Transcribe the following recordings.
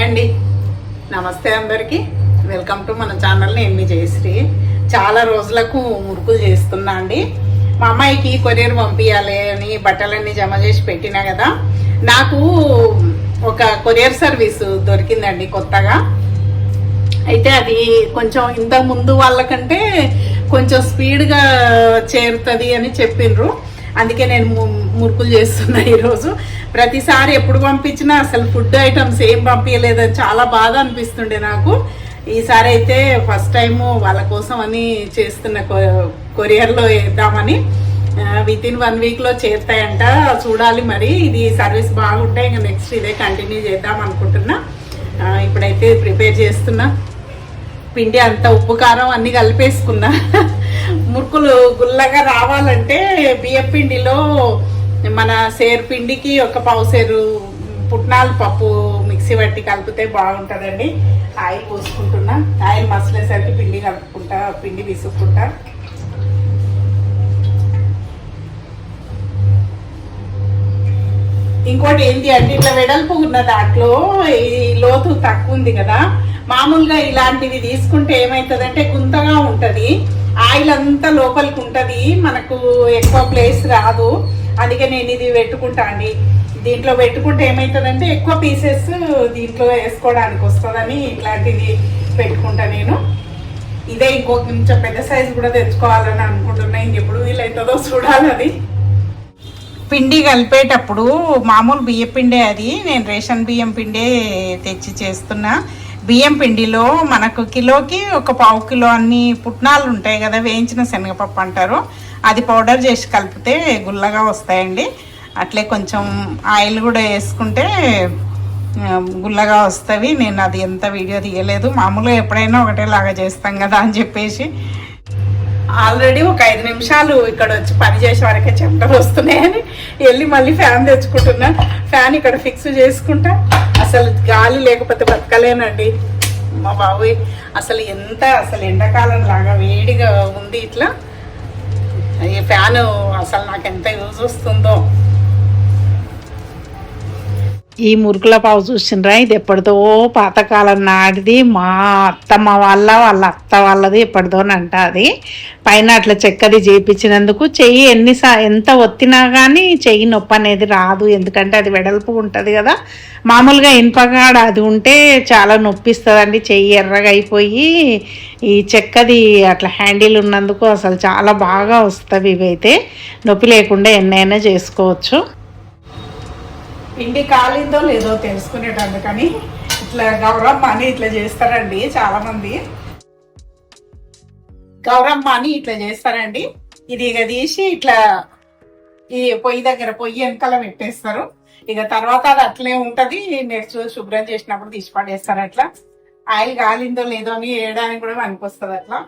Hi అండి నమస్తే అందరికీ. వెల్కమ్ టు మన ఛానల్ నేను మీ జయశ్రీ. చాలా రోజులకు మురుకులు చేస్తున్నా అండి. మా అమ్మాయికి కొరియర్ పంపించాలి అని బట్టలన్నీ జమ చేసి పెట్టినా కదా. నాకు ఒక కొరియర్ సర్వీస్ దొరికిందండి కొత్తగా. అయితే అది కొంచెం ఇంత ముందు వాళ్ళకంటే కొంచెం స్పీడ్గా చేరుతుంది అని చెప్పిండ్రు అందుకే నేను ము- మురుకులు చేస్తున్నా ఈరోజు ప్రతిసారి ఎప్పుడు పంపించినా అసలు ఫుడ్ ఐటమ్స్ ఏం పంపించలేదని చాలా బాధ అనిపిస్తుండే నాకు. ఈసారి అయితే ఫస్ట్ టైము వాళ్ళ కోసం అని చేస్తున్న కొ- కొరియర్లో వేద్దామని విత్ ఇన్ వన్ వీక్లో చేరుతాయంట. చూడాలి మరి. ఇది సర్వీస్ బాగుంటే ఇంకా నెక్స్ట్ ఇదే కంటిన్యూ చేద్దాం అనుకుంటున్నా. ఇప్పుడైతే ప్రిపేర్ చేస్తున్నా. పిండి అంత ఉప్పు కారం అన్నీ కలిపేసుకున్నా. మురుకులు గుల్లగా రావాలంటే బియ్యం పిండిలో మన సేరు పిండికి ఒక పావు సేరు పుట్నాలు పప్పు మిక్సీ పట్టి కలిపితే బాగుంటుందండి. ఆయిల్ పోసుకుంటున్నా. ఆయిల్ మసలేసరికి పిండి కలుపుకుంటా పిండి విసుక్కుంటా. ఇంకోటి ఏంటి అంటే ఇట్లా వెడల్పు ఉన్న దాంట్లో ఈ లోతు తక్కువ ఉంది కదా. మామూలుగా ఇలాంటివి తీసుకుంటే ఏమవుతుందంటే గుంతగా ఉంటుంది. ఆయిల్ అంతా లోపలికి ఉంటుంది. మనకు ఎక్కువ ప్లేస్ రాదు. అందుకే నేను ఇది పెట్టుకుంటా అండి. దీంట్లో పెట్టుకుంటే ఏమవుతుందంటే ఎక్కువ పీసెస్ దీంట్లో వేసుకోవడానికి వస్తుందని ఇట్లాంటిది పెట్టుకుంటా నేను. ఇదే ఇంకో కొంచెం పెద్ద సైజు కూడా తెచ్చుకోవాలని అనుకుంటున్నా. ఇంకెప్పుడు వీలవుతుందో చూడాలి అది పిండి కలిపేటప్పుడు మామూలు బియ్యం పిండే అది. నేను రేషన్ బియ్యం పిండే తెచ్చి చేస్తున్నా. బియ్యం పిండిలో మనకు కిలోకి ఒక పావు కిలో అన్ని పుట్నాలు ఉంటాయి కదా వేయించిన శనగపప్పు అంటారు. అది పౌడర్ చేసి కలిపితే గుల్లగా వస్తాయండి. అట్లే కొంచెం ఆయిల్ కూడా వేసుకుంటే గుల్లగా వస్తుంది నేను అది ఎంత వీడియో తీయలేదు. మామూలుగా ఎప్పుడైనా ఒకటేలాగా చేస్తాం కదా అని చెప్పేసి. ఆల్రెడీ ఒక ఐదు నిమిషాలు ఇక్కడ వచ్చి పని చేసే వరకే చెమటలు వస్తున్నాయని వెళ్ళి మళ్ళీ ఫ్యాన్ తెచ్చుకుంటున్నా. ఫ్యాన్ ఇక్కడ ఫిక్స్ చేసుకుంటా. అసలు గాలి లేకపోతే బతకలేనండి. మా బాబోయ్ అసలు ఎంత అసలు ఎండాకాలం లాగా వేడిగా ఉంది ఇట్లా. ఈ ఫ్యాన్ అసలు నాకు ఎంత యూజ్ వస్తుందో. ఈ మురుకుల పావు చూసినరా ఇది ఎప్పటిదో పాతకాలం నాటిది. మా అత్తమ్మ వాళ్ళ వాళ్ళ అత్త వాళ్ళది ఎప్పటిదోనంట అది. పైన అట్లా చెక్కది చేయించినందుకు చెయ్యి ఎన్నిసా ఎంత ఒత్తినా కానీ చెయ్యి నొప్పి అనేది రాదు. ఎందుకంటే అది వెడల్పు ఉంటుంది కదా. మామూలుగా ఇనుపగాడ అది ఉంటే చాలా నొప్పిస్తుందండి. చెయ్యి ఎర్రగా అయిపోయి ఈ చెక్కది అట్లా హ్యాండిల్ ఉన్నందుకు అసలు చాలా బాగా వస్తుంది ఇవైతే. నొప్పి లేకుండా ఎన్నైనా చేసుకోవచ్చు. పిండి కాలిందో లేదో తెలుసుకునేటందుకని ఇట్లా గౌరమ్మ అని ఇట్లా చేస్తారండి చాలా మంది గౌరమ్మ అని ఇట్లా చేస్తారండి. ఇది ఇక తీసి ఇట్లా ఈ పొయ్యి దగ్గర పొయ్యి వెనకాల పెట్టేస్తారు. ఇక తర్వాత అది అట్లే ఉంటది. నెక్స్ట్ శుభ్రం చేసినప్పుడు తీసి పడేస్తారు అట్లా. ఆయిల్ కాలిందో లేదో అని వేయడానికి కూడా పనికొస్తుంది అట్లా.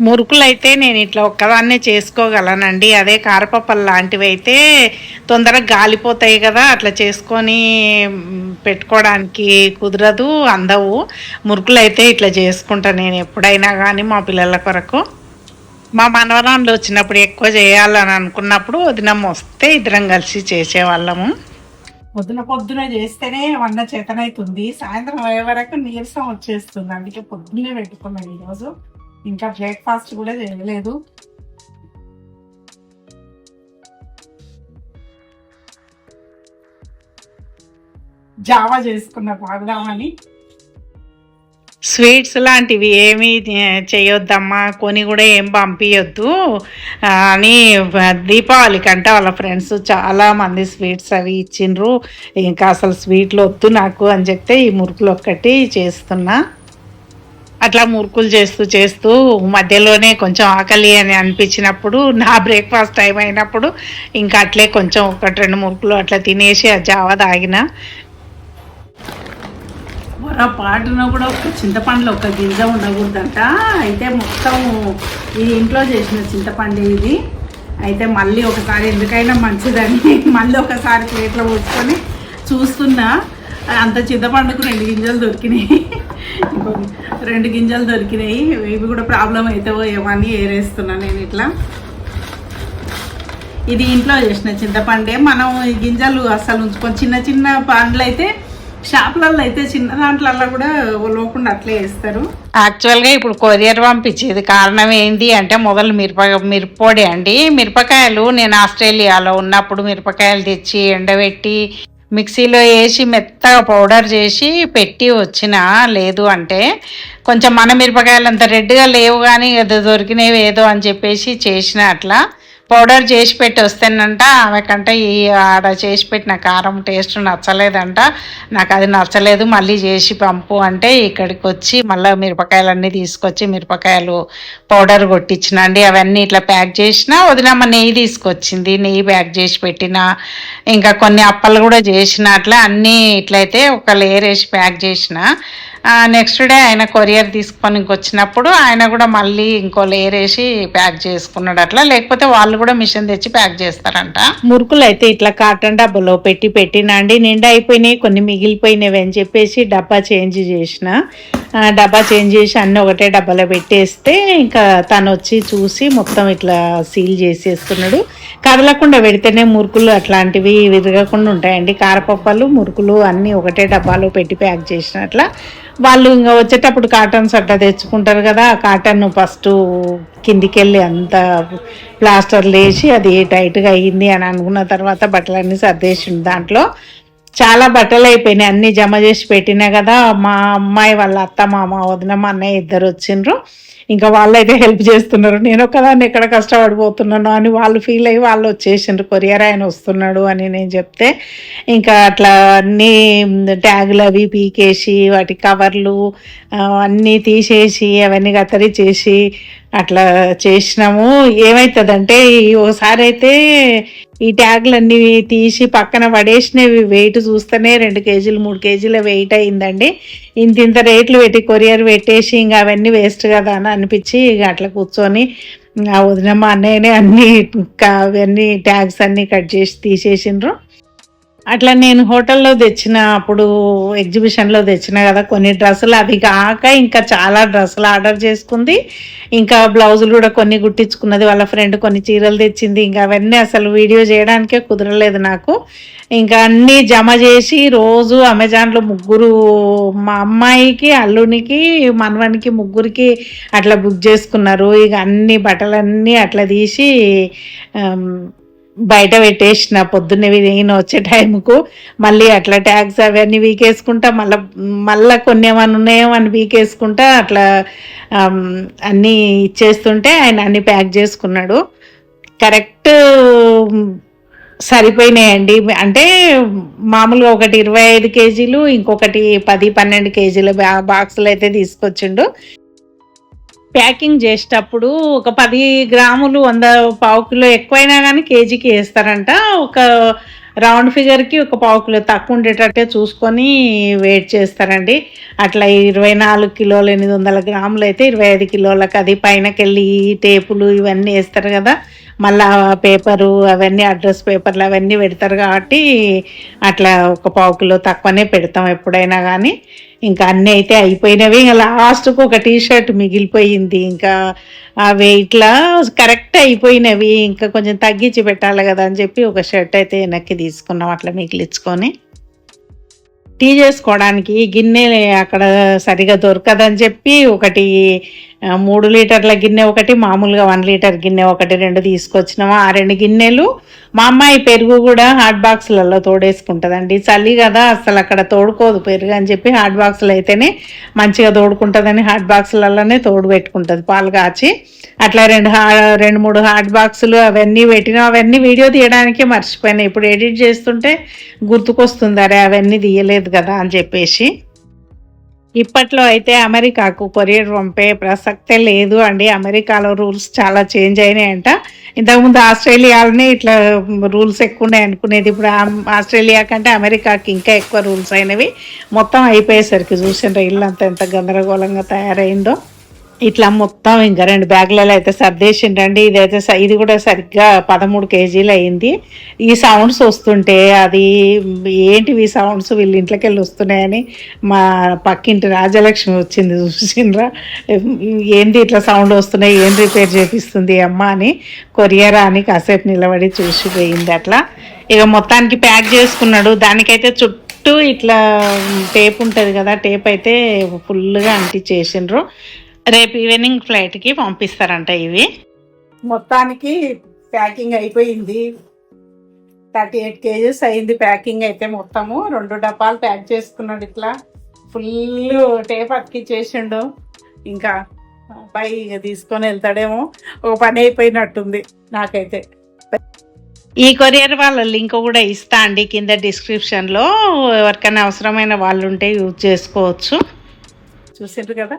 మురుకులైతే నేను ఇట్లా ఒక్కదాన్నే చేసుకోగలనండి. అదే కారపప్పలు లాంటివి అయితే తొందరగా గాలిపోతాయి కదా అట్లా చేసుకొని పెట్టుకోవడానికి కుదరదు అందవు. మురుకులు అయితే ఇట్లా చేసుకుంటాను నేను ఎప్పుడైనా కానీ మా పిల్లల కొరకు. మా మనవరాళ్ళు వచ్చినప్పుడు ఎక్కువ చేయాలని అనుకున్నప్పుడు వదినమ్మ వస్తే ఇద్దరం కలిసి చేసేవాళ్ళము. పొద్దున పొద్దున చేస్తేనే వంద చేతనైతుంది. సాయంత్రం అయ్యే వరకు నీరసం వచ్చేస్తుంది. అందుకే పొద్దున్నే పెట్టుకున్నాను ఈరోజు. ఇంకా బ్రేక్ఫాస్ట్ కూడా చేయలేదు. జావా చేసుకున్న తాగుదామని స్వీట్స్ లాంటివి ఏమీ చేయొద్దమ్మా కొని కూడా ఏం పంపించొద్దు అని దీపావళికి అంటే వాళ్ళ ఫ్రెండ్స్ చాలా మంది స్వీట్స్ అవి ఇచ్చిండ్రు. ఇంకా అసలు స్వీట్లు వద్దు నాకు అని చెప్తే ఈ మురుకులు ఒక్కటి చేస్తున్నా. అట్లా మురుకులు చేస్తూ చేస్తూ మధ్యలోనే కొంచెం ఆకలి అని అనిపించినప్పుడు నా బ్రేక్ఫాస్ట్ టైం అయినప్పుడు ఇంకా అట్లే కొంచెం ఒకటి రెండు మురుకులు అట్లా తినేసి ఆ జావ తాగిన. పాటున కూడా ఒక చింతపండులో ఒక గింజ ఉండకూడదంట. అయితే మొత్తం ఇది ఇంట్లో చేసిన చింతపండు ఇది. అయితే మళ్ళీ ఒకసారి ఎందుకైనా మంచిదని మళ్ళీ ఒకసారి ప్లేట్లో పోసుకొని చూస్తున్నా. అంత చింతపండుకు రెండు గింజలు దొరికినాయి. రెండు గింజలు దొరికినాయి. ఇవి కూడా ప్రాబ్లం అవుతావో ఏమో అని ఏరేస్తున్నా నేను ఇట్లా. ఇది ఇంట్లో చేసిన చింతపండే. మనం ఈ గింజలు అసలు ఉంచుకొని చిన్న చిన్న పండ్లు అయితే షాపులలో అయితే చిన్న దాంట్లలో కూడా లోకుండా అట్లే వేస్తారు. యాక్చువల్గా ఇప్పుడు కొరియర్ పంపించేది కారణం ఏంటి అంటే మొదలు మిరప మిరప్పొడి అండి. మిరపకాయలు నేను ఆస్ట్రేలియాలో ఉన్నప్పుడు మిరపకాయలు తెచ్చి ఎండబెట్టి మిక్సీలో వేసి మెత్తగా పౌడర్ చేసి పెట్టి వచ్చిన లేదు అంటే కొంచెం మన మిరపకాయలు అంత రెడ్గా లేవు కానీ ఏదో దొరికినవి ఏదో అని చెప్పేసి చేసిన అట్లా. పౌడర్ చేసి పెట్టి వస్తేనంట ఆమెకంటే ఈ ఆడ చేసి పెట్టిన కారం టేస్ట్ నచ్చలేదంట. నాకు అది నచ్చలేదు మళ్ళీ చేసి పంపు అంటే ఇక్కడికి వచ్చి మళ్ళీ మిరపకాయలన్నీ తీసుకొచ్చి మిరపకాయలు పౌడర్ కొట్టించినండి అవన్నీ ఇట్లా ప్యాక్ చేసిన వదినమ్మ నెయ్యి తీసుకొచ్చింది. నెయ్యి ప్యాక్ చేసి పెట్టిన ఇంకా కొన్ని అప్పలు కూడా చేసిన అట్లా అన్నీ ఇట్లయితే ఒక లేయర్ వేసి ప్యాక్ చేసిన నెక్స్ట్ డే ఆయన కొరియర్ తీసుకొని వచ్చినప్పుడు ఆయన కూడా మళ్ళీ ఇంకో లేయర్ వేసి ప్యాక్ చేసుకున్నాడు అట్లా. లేకపోతే వాళ్ళు కూడా మిషన్ తెచ్చి ప్యాక్ చేస్తారంట. మురుకులు అయితే ఇట్లా కాటన్ డబ్బాలో పెట్టి పెట్టినండి. నిండా అయిపోయినాయి కొన్ని మిగిలిపోయినవి అని చెప్పేసి డబ్బా చేంజ్ చేసిన. డబ్బా చేంజ్ చేసి అన్నీ ఒకటే డబ్బాలో పెట్టేస్తే ఇంకా తను వచ్చి చూసి మొత్తం ఇట్లా సీల్ చేసేస్తున్నాడు. కదలకుండా పెడితేనే మురుకులు అట్లాంటివి విరగకుండా ఉంటాయండి. కారపప్పలు మురుకులు అన్నీ ఒకటే డబ్బాలో పెట్టి ప్యాక్ చేసినట్ల. వాళ్ళు ఇంకా వచ్చేటప్పుడు కాటన్ సట్ట తెచ్చుకుంటారు కదా ఆ కాటన్ ఫస్ట్ కిందికి వెళ్ళి అంత ప్లాస్టర్లు లేచి అది టైట్గా అయ్యింది అని అనుకున్న తర్వాత బట్టలన్నీ సర్దేసిండు దాంట్లో. చాలా బట్టలు అయిపోయినాయి. అన్నీ జమ చేసి పెట్టినా కదా మా అమ్మాయి వాళ్ళ అత్త మామ వదిన మా అన్నయ్య ఇద్దరు వచ్చిండ్రు. ఇంకా వాళ్ళైతే హెల్ప్ చేస్తున్నారు. నేను ఒక్కదాన్ని ఎక్కడ కష్టపడిపోతున్నాను అని వాళ్ళు ఫీల్ అయ్యి వాళ్ళు వచ్చేసిండ్రు. కొరియర్ ఆయన వస్తున్నాడు అని నేను చెప్తే ఇంకా అట్లా అన్నీ ట్యాగులు అవి పీకేసి వాటి కవర్లు అన్నీ తీసేసి అవన్నీ కత్తరి చేసి అట్లా చేసినాము. ఏమవుతుందంటే ఓసారి అయితే ఈ ట్యాగులన్నీ తీసి పక్కన పడేసినవి వెయిట్ చూస్తేనే రెండు కేజీలు మూడు కేజీల వెయిట్ అయిందండి. ఇంత ఇంత రేట్లు పెట్టి కొరియర్ పెట్టేసి ఇంకా అవన్నీ వేస్ట్ కదా అని అనిపించి ఇక అట్లా కూర్చొని ఆ వదిన మా అన్నయ్యనే అన్నీ ఇంకా అవన్నీ ట్యాగ్స్ అన్నీ కట్ చేసి తీసేసిండ్రు. అట్లా నేను హోటల్లో తెచ్చిన అప్పుడు ఎగ్జిబిషన్లో తెచ్చిన కదా కొన్ని డ్రెస్సులు. అవి కాక ఇంకా చాలా డ్రెస్సులు ఆర్డర్ చేసుకుంది. ఇంకా బ్లౌజులు కూడా కొన్ని కుట్టించుకున్నది. వాళ్ళ ఫ్రెండ్ కొన్ని చీరలు తెచ్చింది. ఇంకా అవన్నీ అసలు వీడియో చేయడానికే కుదరలేదు నాకు. ఇంకా అన్నీ జమ చేసి రోజు అమెజాన్లో ముగ్గురు మా అమ్మాయికి అల్లునికి మనవనికి ముగ్గురికి అట్లా బుక్ చేసుకున్నారు. ఇక అన్ని బట్టలన్నీ అట్లా తీసి బయట పెట్టేసిన పొద్దున్నే నేను వచ్చే టైంకు మళ్ళీ అట్లా ట్యాగ్స్ అవన్నీ వీకేసుకుంటా మళ్ళీ మళ్ళీ కొన్ని ఏమైనా ఉన్నాయో అని వీకేసుకుంటా అట్లా అన్నీ ఇచ్చేస్తుంటే ఆయన అన్ని ప్యాక్ చేసుకున్నాడు. కరెక్ట్ సరిపోయినాయండి. అంటే మామూలుగా ఒకటి ఇరవై ఐదు కేజీలు ఇంకొకటి పది పన్నెండు కేజీల బాక్సులు అయితే తీసుకొచ్చిండు. ప్యాకింగ్ చేసేటప్పుడు ఒక పది గ్రాములు వంద పావు కిలో ఎక్కువైనా కానీ కేజీకి వేస్తారంట. ఒక రౌండ్ ఫిగర్కి ఒక పావు కిలో తక్కువ ఉండేటట్టే చూసుకొని వెయిట్ చేస్తారండి. అట్లా ఇరవై నాలుగు కిలోలు ఎనిమిది వందల గ్రాములు అయితే ఇరవై ఐదు కిలోలకు అది పైనకెళ్ళి టేపులు ఇవన్నీ వేస్తారు కదా. మళ్ళా పేపరు అవన్నీ అడ్రస్ పేపర్లు అవన్నీ పెడతారు కాబట్టి అట్లా ఒక పావు కిలో తక్కువనే పెడతాం ఎప్పుడైనా కానీ ఇంకా అన్నీ అయితే అయిపోయినవి. ఇంకా లాస్ట్కు ఒక టీ షర్ట్ మిగిలిపోయింది. ఇంకా ఆ వెయిట్లా కరెక్ట్ అయిపోయినవి. ఇంకా కొంచెం తగ్గించి పెట్టాలి కదా అని చెప్పి ఒక షర్ట్ అయితే వెనక్కి తీసుకున్నాం. అట్లా మిగిలించుకొని. టీ చేసుకోవడానికి గిన్నె అక్కడ సరిగా దొరకదని చెప్పి ఒకటి మూడు లీటర్ల గిన్నె ఒకటి మామూలుగా వన్ లీటర్ గిన్నె ఒకటి రెండు తీసుకొచ్చినాము. ఆ రెండు గిన్నెలు మా అమ్మాయి పెరుగు కూడా హాట్ బాక్స్లలో తోడేసుకుంటుందండి. చలి కదా అసలు అక్కడ తోడుకోదు పెరుగు అని చెప్పి హాట్ బాక్స్లు అయితేనే మంచిగా తోడుకుంటుందని హాట్ బాక్స్లలోనే తోడు పెట్టుకుంటుంది పాలు కాచి. అట్లా రెండు హా రెండు మూడు హాట్ బాక్సులు అవన్నీ పెట్టినా అవన్నీ వీడియో తీయడానికి మర్చిపోయినా. ఇప్పుడు ఎడిట్ చేస్తుంటే గుర్తుకొస్తుంది అరే అవన్నీ తీయలేదు కదా అని చెప్పేసి. ఇప్పట్లో అయితే అమెరికాకు కొరియర్ పంపే ప్రసక్తే లేదు అండి. అమెరికాలో రూల్స్ చాలా చేంజ్ అయినాయంట. ఇంతకుముందు ఆస్ట్రేలియాలోనే ఇట్లా రూల్స్ ఎక్కువ ఉన్నాయి అనుకునేది. ఇప్పుడు ఆస్ట్రేలియా కంటే అమెరికాకి ఇంకా ఎక్కువ రూల్స్ అయినవి. మొత్తం అయిపోయేసరికి చూసిన ఇల్లు అంత ఎంత గందరగోళంగా తయారైందో. ఇట్లా మొత్తం ఇంకా రెండు బ్యాగులలో అయితే సర్దేసిండండి ఇదైతే ఇది కూడా సరిగ్గా పదమూడు కేజీలు అయింది. ఈ సౌండ్స్ వస్తుంటే అది ఏంటివి ఈ సౌండ్స్ వీళ్ళ ఇంట్లోకి వెళ్ళి వస్తున్నాయని మా పక్కింటి రాజలక్ష్మి వచ్చింది చూసిండ్రా. ఏంది ఇట్లా సౌండ్ వస్తున్నాయి? ఏం రిపేర్ చేపిస్తుంది అమ్మ అని కొరియరా అని కాసేపు నిలబడి చూసిపోయింది అట్లా. ఇక మొత్తానికి ప్యాక్ చేసుకున్నాడు. దానికైతే చుట్టూ చుట్టూ ఇట్లా టేప్ ఉంటుంది కదా టేప్ అయితే ఫుల్గా అంటించేసిండ్రు. రేపు ఈవినింగ్ ఫ్లైట్కి పంపిస్తారంట ఇవి. మొత్తానికి ప్యాకింగ్ అయిపోయింది. థర్టీ ఎయిట్ కేజెస్ అయింది ప్యాకింగ్ అయితే మొత్తము. రెండు డబ్బాలు ప్యాక్ చేసుకున్నాడు ఇట్లా. ఫుల్ టేప్ అతికిచ్చేసిండు ఇంకా అబ్బాయి ఇక తీసుకొని వెళ్తాడేమో. ఒక పని అయిపోయినట్టుంది నాకైతే. ఈ కొరియర్ వాళ్ళ లింక్ కూడా ఇస్తా అండి. కింద డిస్క్రిప్షన్లో ఎవరికైనా అవసరమైన వాళ్ళు ఉంటే యూజ్ చేసుకోవచ్చు. చూసిండ్రు కదా?